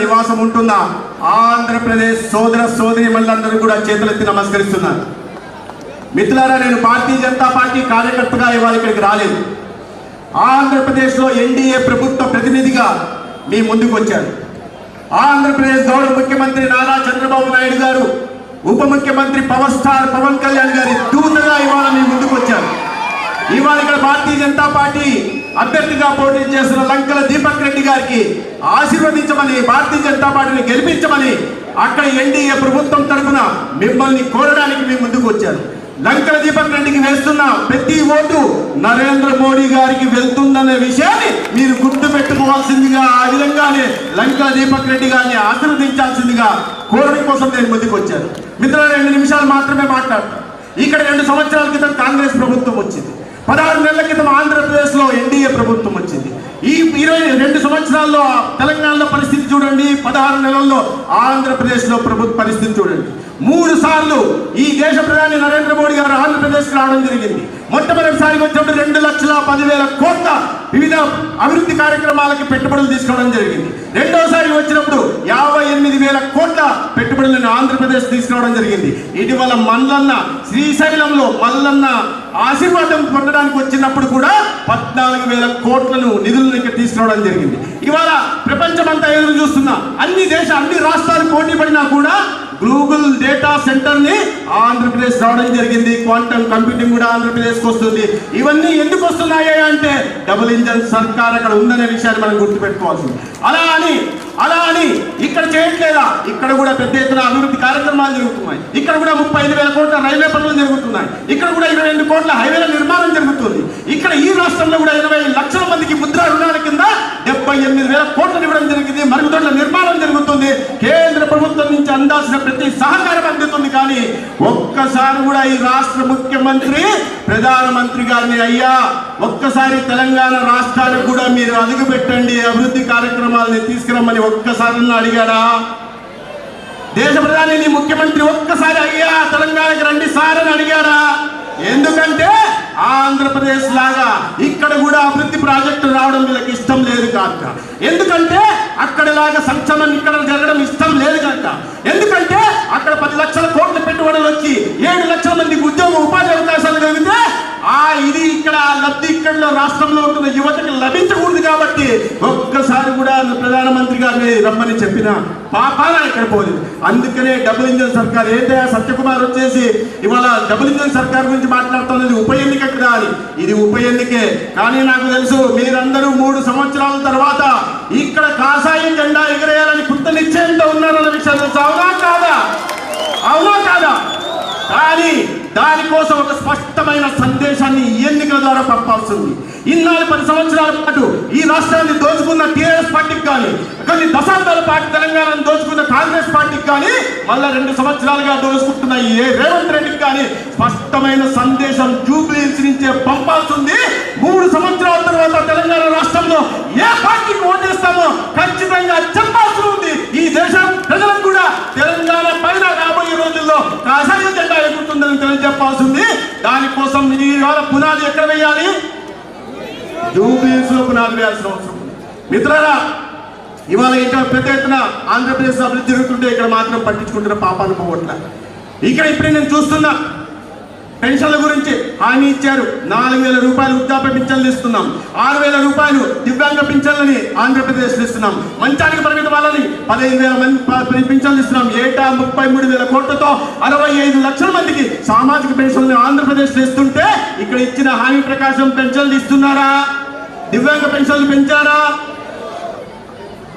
నివాసం ఉంటున్న ఆంధ్రప్రదేశ్ సోదర సోదరి మళ్ళందరూ కూడా చేతులెత్తి నమస్కరిస్తున్నారు. మిత్రులారా నేను భారతీయ జనతా పార్టీ కార్యకర్తగా ఇవాళ ఇక్కడికి రాలేదు. ఆంధ్రప్రదేశ్లో ఎన్డీఏ ప్రభుత్వ ప్రతినిధిగా మీ ముందుకు వచ్చారు ఆంధ్రప్రదేశ్ గౌరవ ముఖ్యమంత్రి నారా చంద్రబాబు నాయుడు గారు ఉప ముఖ్యమంత్రి పవర్ స్టార్ పవన్ కళ్యాణ్ గారి దూతగా ఇవాళ మీ ముందుకు వచ్చాను ఇవాళ ఇక్కడ భారతీయ జనతా పార్టీ అభ్యర్థిగా పోటీ చేస్తున్న లంకల దీపక్ రెడ్డి గారికి ఆశీర్వదించమని భారతీయ జనతా పార్టీని గెలిపించమని అక్కడ ఎన్డీఏ ప్రభుత్వం తరఫున మిమ్మల్ని కోరడానికి మేము ముందుకు వచ్చాను. లంకల దీపక్ రెడ్డికి వేస్తున్న ప్రతి ఓటు నరేంద్ర మోడీ గారికి వెళ్తుందనే విషయాన్ని మీరు గుర్తు పెట్టుకోవాల్సిందిగా ఆ విధంగానే లంకల దీపక్ రెడ్డి గారిని ఆశీర్వదించాల్సిందిగా కోరడం కోసం నేను ముందుకు వచ్చాను. మిత్రులు రెండు నిమిషాలు మాత్రమే మాట్లాడతాను ఇక్కడ రెండు సంవత్సరాల క్రితం కాంగ్రెస్ ప్రభుత్వం వచ్చింది. పదహారు నెలల క్రితం ఆంధ్రప్రదేశ్లో ఎన్డీఏ ప్రభుత్వం వచ్చింది. ఈ ఇరవై రెండు సంవత్సరాల్లో తెలంగాణలో పరిస్థితి చూడండి పదహారు నెలల్లో ఆంధ్రప్రదేశ్లో ప్రభుత్వ పరిస్థితి చూడండి. మూడు సార్లు ఈ దేశ ప్రధాని నరేంద్ర మోడీ గారు ఆంధ్రప్రదేశ్ రావడం జరిగింది. మొట్టమొదటిసారిగా వచ్చినప్పుడు రెండు లక్షల పదివేల కోట్ల వివిధ అభివృద్ధి కార్యక్రమాలకి పెట్టుబడులు తీసుకోవడం జరిగింది. రెండోసారి వచ్చినప్పుడు యాభై వేల కోట్ల పెట్టుబడులను ఆంధ్రప్రదేశ్ తీసుకురావడం జరిగింది. ఇటీవల మల్లన్న శ్రీశైలంలో మల్లన్న ఆశీర్వాదం పొందడానికి వచ్చినప్పుడు కూడా పద్నాలుగు వేల కోట్లను నిధులను ఇక్కడ తీసుకురావడం జరిగింది. ఇవాళ ప్రపంచమంతా ఎదురు చూస్తున్నా అన్ని దేశ అన్ని రాష్ట్రాలు పోటీ పడినా కూడా గూగుల్ డేటా సెంటర్ని ఆంధ్రప్రదేశ్ రావడం జరిగింది. క్వాంటమ్ కంప్యూటింగ్ కూడా ఆంధ్రప్రదేశ్కి వస్తుంది. ఇవన్నీ ఎందుకు వస్తున్నాయి అంటే డబుల్ ఇంజన్ సర్కార్ అక్కడ ఉందనే విషయాన్ని మనం గుర్తుపెట్టుకోవాల్సింది. అలా అని అలా అని ఇక్కడ చేయట్లేదా? ఇక్కడ కూడా పెద్ద ఎత్తున అభివృద్ధి కార్యక్రమాలు జరుగుతున్నాయి. ఇక్కడ కూడా ముప్పై ఐదు వేల కోట్ల రైల్వే పనులు జరుగుతున్నాయి. ఇక్కడ కూడా ఇరవై రెండు కోట్ల హైవేల నిర్మాణం జరుగుతుంది ఇక్కడ ఈ రాష్ట్రంలో కూడా ఇరవై లక్షల మందికి ముద్రా రుణాల కింద డెబ్బై ఎనిమిది వేల కోట్లు ఇవ్వడం జరిగింది మరుగుదొడ్ల నిర్మాణం జరుగుతుంది కేంద్ర ప్రభుత్వం నుంచి అందాల్సిన ప్రతి సహకారం అందుతుంది కానీ ఒక్కసారి కూడా ఈ రాష్ట్ర ముఖ్యమంత్రి ప్రధానమంత్రి గారిని అయ్యా ఒక్కసారి తెలంగాణ రాష్ట్రానికి కూడా మీరు అదుగు పెట్టండి అభివృద్ధి కార్యక్రమాలని తీసుకురమ్మని ఒక్కసారి అడిగాడా? దేశ ప్రధాని నీ ముఖ్యమంత్రి ఒక్కసారి అయ్యా తెలంగాణకి రండి సార్ అని అడిగారా ఎందుకంటే ఆంధ్రప్రదేశ్ లాగా ఇక్కడ కూడా అభివృద్ధి ప్రాజెక్టు రావడం వీళ్ళకి ఇష్టం లేదు కాక. ఎందుకంటే అక్కడలాగా సంక్షేమం ఇక్కడ జరగడం ఇష్టం లేదు కనుక ఎందుకంటే అక్కడ పది లక్షల కోట్ల పెట్టుబడులు వచ్చి ఏడు లక్షల మందికి ఉద్యోగ ఉపాధి అవకాశాలు కలిగితే ఆ ఇది ఇక్కడ లబ్ధి ఇక్కడ రాష్ట్రంలో ఉంటున్న యువతకి లభించకూడదు కాబట్టి ఒక్కసారి కూడా ప్రధానమంత్రి గారిని రమ్మని చెప్పిన పాపాన ఇక్కడ పోలేదు. అందుకనే డబుల్ ఇంజన్ సర్కార్ ఏదైతే సత్యకుమార్ వచ్చేసి ఇవాళ డబుల్ ఇంజన్ సర్కార్ గురించి మాట్లాడుతున్నది ఉప ఎన్నిక కాదు ఇది ఉప ఎన్నికే. కానీ నాకు తెలుసు మీరందరూ మూడు సంవత్సరాల తర్వాత ఇక్కడ కాషాయం జెండా ఎగరేయాలని కొత్త నిశ్చయంతో ఉన్నారన్న విషయం అవునా కాదా? అవునా కాదా? కానీ దానికోసం ఒక స్పష్టమైన సందేశాన్ని ఈ ఎన్నికల ద్వారా పంపాల్సింది ఇన్నాళ్ళు పది సంవత్సరాల పాటు ఈ రాష్ట్రాన్ని దోచుకున్న టీఆర్ఎస్ పార్టీకి కానీ కొన్ని దశాబ్దాల పాటు తెలంగాణను దోచుకున్న కాంగ్రెస్ పార్టీకి కానీ మళ్ళా రెండు సంవత్సరాలుగా దోచుకుంటున్న ఈ రేవంత్ రెడ్డికి కానీ స్పష్టమైన సందేశం జూబ్లీస్ నుంచే పంపాల్సింది. మూడు సంవత్సరాల తర్వాత తెలంగాణ రాష్ట్రంలో ఏ పార్టీకి ఓటేస్తామో ఖచ్చితంగా చెప్పాల్సి ఉంది. ఈ దేశం ప్రజలకు కూడా తెలంగాణ పైన రాబోయే రోజుల్లో కాషాయ జెండా ఎగురుతుందని తెలియజెప్పాల్సింది. దానికోసం ఇవాళ పునాది ఎక్కడ వేయాలి? జూబ్లీస్లో పునాది వేయాల్సిన అవసరం మిత్రరా ఇవాళ ఇంకా పెద్ద ఎత్తున ఆంధ్రప్రదేశ్ అభివృద్ధి జరుగుతుంటే ఇక్కడ మాత్రం పట్టించుకుంటున్న పాపాలు పోవట్ల ఇక్కడ ఇప్పుడే నేను చూస్తున్నా పెన్షన్ల గురించి హామీ ఇచ్చారు. నాలుగు వేల రూపాయలు వృద్ధాప్య పింఛన్లు ఇస్తున్నాం. ఆరు వేల రూపాయలు దివ్యాంగ పింఛన్లని ఆంధ్రప్రదేశ్ ఇస్తున్నాం. మంచానికి పరిమిత వాళ్ళని పదహైదు వేల మంది పింఛన్లు ఇస్తున్నాం. ఏటా ముప్పై మూడు వేల కోట్లతో అరవై ఐదు లక్షల మందికి సామాజిక పెన్షన్లు ఆంధ్రప్రదేశ్ ఇస్తుంటే ఇక్కడ ఇచ్చిన హామీ ప్రకాశం పెన్షన్లు ఇస్తున్నారా? దివ్యాంగ పెన్షన్లు పెంచారా?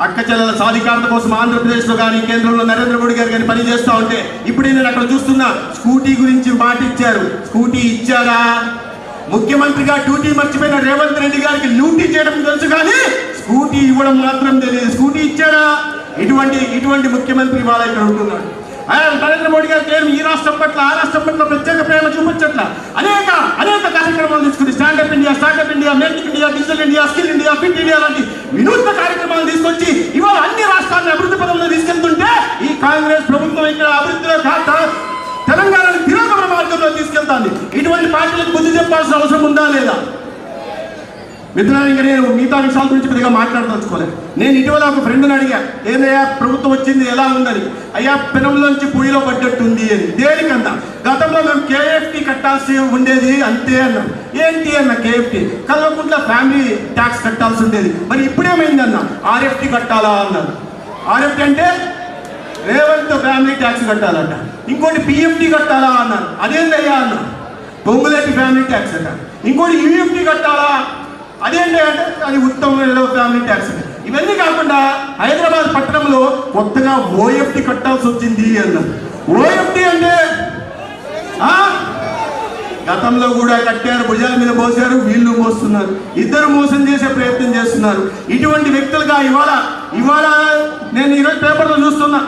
అక్క చెల్లెల సాధికారత కోసం ఆంధ్రప్రదేశ్లో కానీ కేంద్రంలో నరేంద్ర మోడీ గారు కానీ పనిచేస్తూ ఉంటే ఇప్పుడు నేను అక్కడ చూస్తున్నా స్కూటీ గురించి మాట ఇచ్చారు స్కూటీ ఇచ్చారా? ముఖ్యమంత్రిగా డ్యూటీ మర్చిపోయిన రేవంత్ రెడ్డి గారికి డ్యూటీ చేయడం తెలుసు కానీ స్కూటీ ఇవ్వడం మాత్రం తెలియదు. స్కూటీ ఇచ్చారా? ఇటువంటి ఇటువంటి ముఖ్యమంత్రి వాళ్ళ ఇక్కడ ఉంటున్నాడు. నరేంద్ర మోడీ గారు ఏమి ఈ రాష్ట్రం పట్ల ఆ రాష్ట్రం పట్ల ప్రత్యేక ప్రేమ చూపించట్ల? అనేక అనేక కార్యక్రమాలు తీసుకుని stand up India startup India make India digital India skill India fit India లాంటి వినూత్న కార్యక్రమాలు తీసుకొచ్చి ఇవాళ అన్ని రాష్ట్రాలను అభివృద్ధి పదంలో తీసుకెళ్తుంటే ఈ కాంగ్రెస్ ప్రభుత్వం ఇక్కడ అభివృద్ధిలో కాక తెలంగాణని తిరోగమన మార్గంలో తీసుకెళ్తాంది ఇటువంటి పార్టీలకు బుద్ధి చెప్పాల్సిన అవసరం ఉందా లేదా? మిత్రులారా ఇంకా నేను మిగతా విషయాల గురించి పెద్దగా మాట్లాడదలుచుకోలేదు. నేను ఇటీవల ఒక ఫ్రెండ్ని అడిగా ఏదయ్యా ప్రభుత్వం వచ్చింది ఎలా ఉందని? అయ్యా పెనంలోంచి పొయ్యిలో పడ్డట్టుంది అని దేనికన్నా గతంలో మేము కేఎఫ్టీ కట్టాల్సి ఉండేది అంతే అన్నాం. ఏంటి అన్న కేఎఫ్టీ? కల్వకుంట్ల ఫ్యామిలీ ట్యాక్స్ కట్టాల్సి ఉండేది. మరి ఇప్పుడేమైంది అన్న ఆర్ఎఫ్టీ కట్టాలా? అన్నారు ఆర్ఎఫ్టీ అంటే రేవంత్ ఫ్యామిలీ ట్యాక్స్ కట్టాలంట. ఇంకోటి పిఎఫ్టీ కట్టాలా? అన్నారు అదేందయ్యా? అన్నారు పొంగులేటి ఫ్యామిలీ ట్యాక్స్ అట. ఇంకోటి యూఎఫ్టీ కట్టాలా? అదేంటి అంటే అది ఉత్తమ ఫ్యామిలీ ట్యాక్స్ అట. ఇవన్నీ కాకుండా హైదరాబాద్ పట్టణంలో కొత్తగా ఓఎఫ్టీ కట్టాల్సి వచ్చింది అన్నారు ఓఎఫ్టీ అంటే గతంలో కూడా కట్టారు భుజాల మీద మోసారు వీళ్ళు మోస్తున్నారు. ఇద్దరు మోసం చేసే ప్రయత్నం చేస్తున్నారు. ఇటువంటి వ్యక్తులుగా ఇవాళ ఇవాళ నేను ఈరోజు పేపర్లో చూస్తున్నా.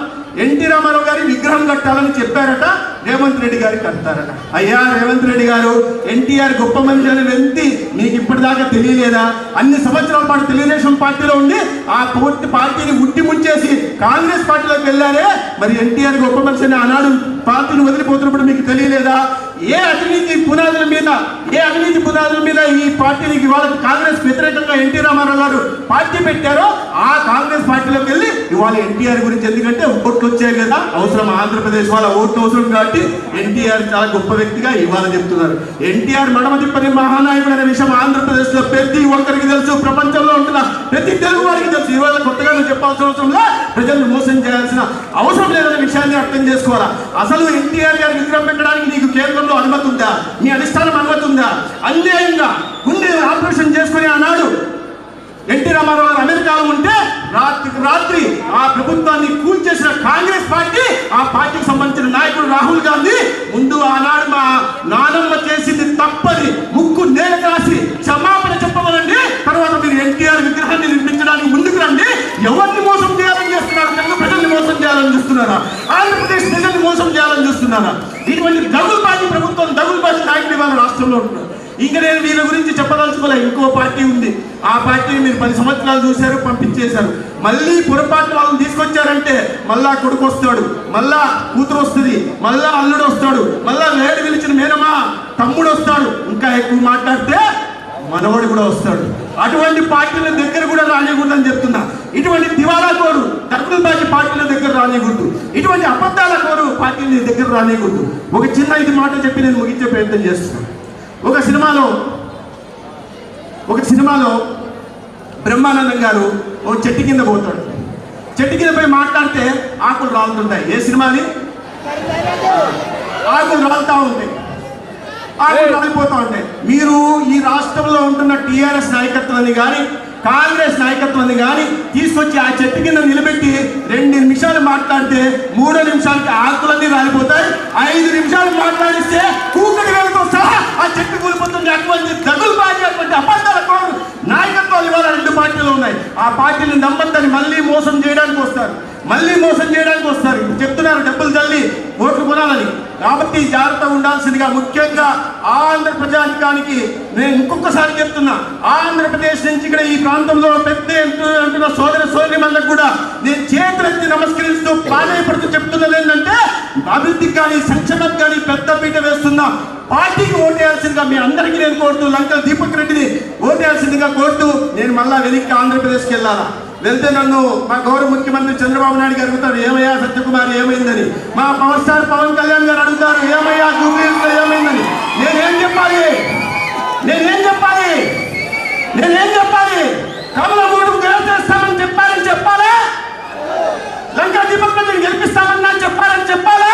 ఎన్టీ రామారావు గారి విగ్రహం కట్టాలని చెప్పారట. రేవంత్ రెడ్డి గారికి అంటారట. అయ్యా రేవంత్ రెడ్డి గారు ఎన్టీఆర్ గొప్ప మనిషి అని వ్యక్తి మీకు ఇప్పటిదాకా తెలియలేదా? అన్ని సంవత్సరాల పాటు తెలుగుదేశం పార్టీలో ఉండి ఆ పూర్తి పార్టీని ఉట్టి ముంచేసి కాంగ్రెస్ పార్టీలోకి వెళ్ళారే. మరి ఎన్టీఆర్ గొప్ప మనిషి అని ఆనాడు పార్టీని వదిలిపోతున్నప్పుడు మీకు తెలియలేదా? ఏ అవినీతి పునాదుల మీద ఏ అవినీతి పునాదుల మీద ఈ పార్టీని ఇవాళ కాంగ్రెస్ వ్యతిరేకంగా ఎన్టీ రామారావు గారు పార్టీ పెట్టారో ఆ కాంగ్రెస్ పార్టీలోకి వెళ్ళి ఇవాళ ఎన్టీఆర్ గురించి ఎందుకంటే ఓట్లు వచ్చాయి కదా అవసరం ఆంధ్రప్రదేశ్ వాళ్ళ ఓట్లు అవసరం కాబట్టి ఎన్టీఆర్ చాలా గొప్ప వ్యక్తిగా ఇవాళ చెప్తున్నారు. ఎన్టీఆర్ మడమ తిప్పని మహానాయకుడు అనే విషయం ఆంధ్రప్రదేశ్లో ప్రతి ఒక్కరికి తెలుసు ప్రపంచంలో ఉంటున్న ప్రతి తెలుగు వారికి తెలుసు. ఇవాళ కొత్తగా చెప్పాల్సిన అవసరం లే ప్రజలను మోసం చేయాల్సిన అవసరం లేదని విషయాన్ని అర్థం చేసుకోవాలా? అసలు ఎన్టీఆర్ గారి విగ్రహం పెట్టడానికి నీకు కేంద్రంలో అనుమతి ఉందా? నీ అధిష్టానం అనుమతి ఉందా? అన్యాయంగా గుండె ఆపరేషన్ చేసుకుని ఆనాడు ఎన్టీ రామారావు గారు అమెరికాలో ఉంటే రాత్రికి రాత్రి ఆ ప్రభుత్వాన్ని కూల్చేసిన కాంగ్రెస్ పార్టీ ఆ పార్టీకి సంబంధించిన నాయకుడు రాహుల్ గాంధీ ముందు వీళ్ళ గురించి చెప్పదలుచుకోలే. ఇంకో పార్టీ ఉంది. ఆ పార్టీని మీరు పది సంవత్సరాలు చూశారు పంపించేశారు. మళ్ళీ పొరపాటు వాళ్ళని తీసుకొచ్చారంటే మళ్ళా కొడుకు వస్తాడు మళ్ళా కూతురు వస్తుంది మళ్ళా అల్లుడు వస్తాడు మళ్ళా వేడి పిలిచిన మేనమా తమ్ముడు వస్తాడు. ఇంకా ఎక్కువ మాట్లాడితే మనవడు కూడా వస్తాడు. అటువంటి పార్టీల దగ్గర కూడా రానియకూడదని చెప్తున్నా. ఇటువంటి దివాలా కోరు దక్కులబాజీ పార్టీల దగ్గర రానియకూడదు ఇటువంటి అబద్ధాల కోరు పార్టీల దగ్గర రానియకూడదు ఒక చిన్న ఇది మాట చెప్పి నేను ముగించే ప్రయత్నం చేస్తున్నాను ఒక సినిమాలో ఒక సినిమాలో బ్రహ్మానందం గారు ఓ చెట్టు కింద పోతాడు. చెట్టు కింద పోయి మాట్లాడితే ఆకులు రాలుతుంటాయి. ఏ సినిమాది ఆకులు రాలుతా ఉంటాయి. ఆకులు రాలిపోతా ఉంటాయి. మీరు ఈ రాష్ట్రంలో ఉంటున్న టీఆర్ఎస్ నాయకత్వాన్ని కానీ కాంగ్రెస్ నాయకత్వాన్ని కానీ తీసుకొచ్చి ఆ చెట్టు కింద నిలబెట్టి రెండు నిమిషాలు మాట్లాడితే మూడో నిమిషాలకి ఆకులన్నీ రాలిపోతాయి. ఐదు నిమిషాలు మళ్ళీ మోసం చేయడానికి వస్తారు. చెప్తున్నారు డబ్బులు తల్లి ఓట్లు కొనాలని. కాబట్టి జాగ్రత్తగా ఉండాల్సిందిగా ముఖ్యంగా ఆంధ్ర ప్రజానికానికి నేను ఇంకొకసారి చెప్తున్నా. ఆంధ్రప్రదేశ్ నుంచి ఇక్కడ ఈ ప్రాంతంలో పెద్ద అంటున్న సోదర సోదరి కూడా నేను చేతులెత్తి నమస్కరిస్తూ ప్రాధాన్యపడుతూ చెప్తున్నది ఏంటంటే అభివృద్ధికి కానీ సంక్షేమం కానీ పెద్ద పీట వేస్తున్నా పార్టీకి ఓటేయాల్సిందిగా మీ అందరికీ నేను కోరుతూ లంకల దీపక్ రెడ్డిని ఓటేయాల్సిందిగా కోరుతూ నేను మళ్ళా వెనక్కి ఆంధ్రప్రదేశ్కి వెళ్ళాలా? వెళ్తే నన్ను మా గౌరవ ముఖ్యమంత్రి చంద్రబాబు నాయుడు గారు అడుగుతారు ఏమయ్యా సత్యకుమార్ ఏమైందని? మా పవర్ స్టార్ పవన్ కళ్యాణ్ గారు అడుగుతారు ఏమయ్యా జూబ్లీలో ఏమైందని? నేనేం చెప్పాలి? నేనేం చెప్పాలి? నేనేం చెప్పాలి? కమల మూడు గెలిచేస్తామని చెప్పాలని చెప్పాలా లంకా దీపక్ రెడ్డిని గెలిపిస్తామన్నా చెప్పాలని చెప్పాలా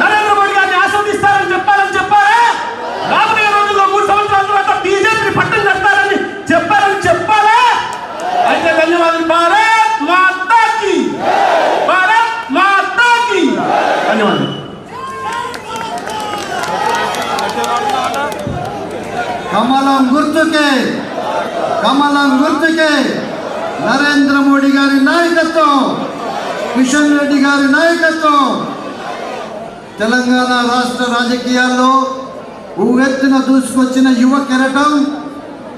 నరేంద్ర మోడీ గారిని ఆస్వాదిస్తారని చెప్పాలని చెప్పాలా రాబోయే రోజుల్లో మూడు సంవత్సరాల తర్వాత బీజేపీ పట్టం కట్టాలని చెప్పాలని చెప్పాలా అయితే ధన్యవాదాలు భారత్ మాతాకి భారత్ మాతాకి ధన్యవాదాలు కమలం గుర్తుకే కమలం గుర్తుకే నరేంద్ర మోడీ గారి నాయకత్వం కిషన్ రెడ్డి గారి నాయకత్వం. తెలంగాణ రాష్ట్ర రాజకీయాల్లో ఉవ్వెత్తున దూసుకొచ్చిన యువ కెరటం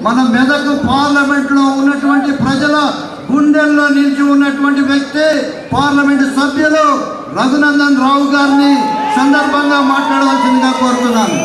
మన మెదకు పార్లమెంట్లో ఉన్నటువంటి ప్రజల గుండెల్లో నిలిచి ఉన్నటువంటి వ్యక్తి పార్లమెంటు సభ్యులు రఘునందన్ రావు గారిని సందర్భంగా మాట్లాడవలసిందిగా కోరుతున్నాను.